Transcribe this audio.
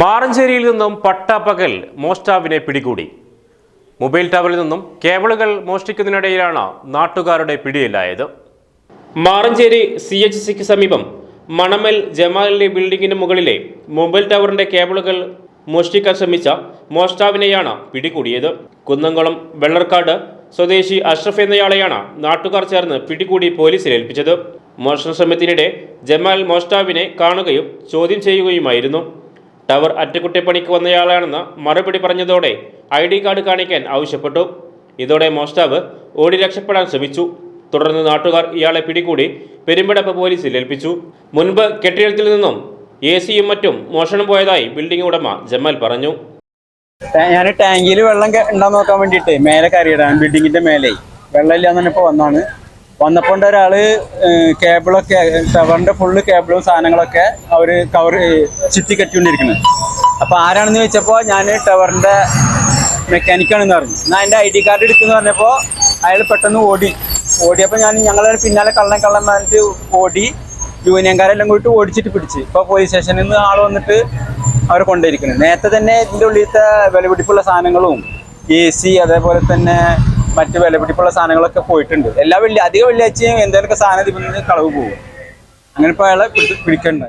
മാറഞ്ചേരിയിൽ നിന്നും പട്ടാപ്പകൽ മോഷ്ടാവിനെ പിടികൂടി. മൊബൈൽ ടവറിൽ നിന്നും കേബിളുകൾ മോഷ്ടിക്കുന്നതിനിടയിലാണ് നാട്ടുകാരുടെ പിടിയിലായത്. മാറഞ്ചേരി സി എച്ച് സിക്ക് സമീപം മണമൽ ജമാലിന്റെ ബിൽഡിംഗിന് മുകളിലെ മൊബൈൽ ടവറിന്റെ കേബിളുകൾ മോഷ്ടിക്കാൻ ശ്രമിച്ച മോഷ്ടാവിനെയാണ് പിടികൂടിയത്. കുന്നംകുളം വെള്ളർക്കാട് സ്വദേശി അഷ്റഫ് എന്നയാളെയാണ് നാട്ടുകാർ ചേർന്ന് പിടികൂടി പോലീസിൽ ഏൽപ്പിച്ചത്. മോഷണ ശ്രമത്തിനിടെ ജമാൽ മോഷ്ടാവിനെ കാണുകയും ചോദ്യം ചെയ്യുകയുമായിരുന്നു. ടവർ അറ്റകുറ്റപ്പണിക്ക് വന്നയാളാണെന്ന് മറുപടി പറഞ്ഞതോടെ ഐ ഡി കാർഡ് കാണിക്കാൻ ആവശ്യപ്പെട്ടു. ഇതോടെ മോഷ്ടാവ് ഓടി രക്ഷപ്പെടാൻ ശ്രമിച്ചു. തുടർന്ന് നാട്ടുകാർ ഇയാളെ പിടികൂടി പെരുമ്പടപ്പ് പോലീസിൽ ഏൽപ്പിച്ചു. മുൻപ് കെട്ടിടത്തിൽ നിന്നും എ സിയും മറ്റും മോഷണം പോയതായി ബിൽഡിംഗ് ഉടമ ജമാൽ പറഞ്ഞു. ഞാൻ ടാങ്കിൽ വെള്ളം ഉണ്ടാൻ നോക്കാൻ വേണ്ടിയിട്ട് മേലെ കയറിയിടാൻ ബിൽഡിങ്ങിന്റെ മേലെ. വെള്ളം ഇല്ലാന്ന് പറഞ്ഞപ്പോ വന്നാണ്. വന്നപ്പോ ഉണ്ട് ഒരാൾ കേബിളൊക്കെ ടവറിന്റെ ഫുള്ള് കേബിളും സാധനങ്ങളൊക്കെ അവർ കവർ ചുറ്റി കെട്ടിക്കൊണ്ടിരിക്കുന്നത് അപ്പൊ ആരാണെന്ന് ചോദിച്ചപ്പോ ഞാൻ ടവറിന്റെ മെക്കാനിക്കാണെന്ന് പറഞ്ഞു. ഞാൻ എന്റെ ഐ ഡി കാർഡ് എടുക്കുന്നു പറഞ്ഞപ്പോ അയാൾ പെട്ടെന്ന് ഓടി. ഓടിയപ്പോ ഞാൻ ഞങ്ങളെ പിന്നാലെ കള്ളൻ കള്ളൻ പറഞ്ഞിട്ട് ഓടി യൂണിയൻകാരെല്ലാം കൂടി ഓടിച്ചിട്ട് പിടിച്ച്. ഇപ്പൊ പോലീസ് സ്റ്റേഷനിൽ നിന്ന് ആൾ വന്നിട്ട് അവരെ കൊണ്ടിരിക്കുന്നത് നേരത്തെ തന്നെ ഇതിന്റെ ഉള്ളിലത്തെ വിലപിടിപ്പുള്ള സാധനങ്ങളും എ സി അതേപോലെ തന്നെ മറ്റ് വിലപിടിപ്പുള്ള സാധനങ്ങളൊക്കെ പോയിട്ടുണ്ട്. എല്ലാ വെള്ളി അധികം വെള്ളിയാഴ്ചയും എന്തെങ്കിലുമൊക്കെ സാധനം ഇതിൽ നിന്ന് കളവ് പോകും. അങ്ങനെ ഇപ്പോൾ അയാളെ പിടി- പിടിക്കണ്ട.